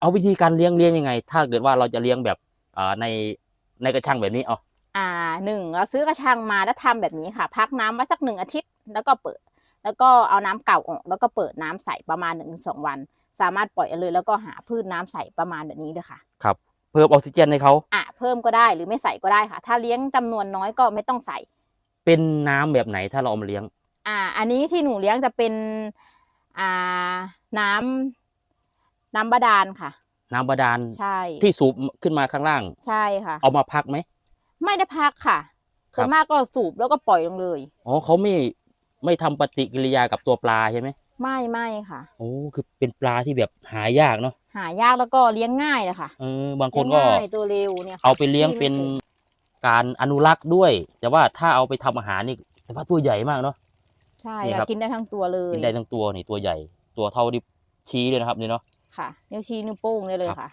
เอาวิธีการเลี้ยงเลี้ยงยังไง ถ้าเกิดว่าเราจะเลี้ยงแบบอ่าในในกระชังแบบนี้เอาอ่าหนึ่งเราซื้อกระชังมาแล้วทำแบบนี้ค่ะ พักน้ำไว้สักหนึ่งอาทิตย์แล้วก็เปิด แล้วก็เอาน้ำเก่าออกแล้วก็เปิดน้ำใส่ประมาณหนึ่งสองวัน สามารถปล่อยเลย แล้วก็หาพืชน้ำใส่ประมาณแบบนี้เลยค่ะครับเพิ่มออกซิเจนให้เขาอะเพิ่มก็ได้หรือไม่ใส่ก็ได้ค่ะ ถ้าเลี้ยงจำนวนน้อยก็ไม่ต้องใส่ เป็นน้ำแบบไหนถ้าเราเอามาเลี้ยง อ่า อันนี้ที่หนูเลี้ยงจะเป็นอ่าน้ำ น้ำบาดาลค่ะ น้ำบาดาลใช่ที่สูบขึ้นมาข้างล่าง ใช่ค่ะ เอามาพักไหม ไม่ได้พักค่ะครับส่วนมากก็สูบแล้วก็ปล่อยลงเลย อ๋อเขาไม่ไม่ทำปฏิกิริยากับตัวปลาใช่ไหม ไม่ไม่ค่ะ โอ้คือเป็นปลาที่แบบหายากเนาะ หายากแล้วก็เลี้ยงง่ายเลยค่ะเออบางคนก็เลี้ยงง่ายตัวเร็วเนี่ยค่ะเอาไปเลี้ยงเป็นที่ไม่การอนุรักษ์ด้วย แต่ว่าถ้าเอาไปทำอาหารนี่แต่ว่าตัวใหญ่มากเนาะ ใช่นี่ครัค่ะบกินได้ทั้งตัวเลย กินได้ทั้งตัวนี่ตัวใหญ่ ตัวเท่าดิบชี้เลยนะครับนี่เนาะ ค่ะ นิ้วชี้นิ้วโป้งได้เลยค่ะ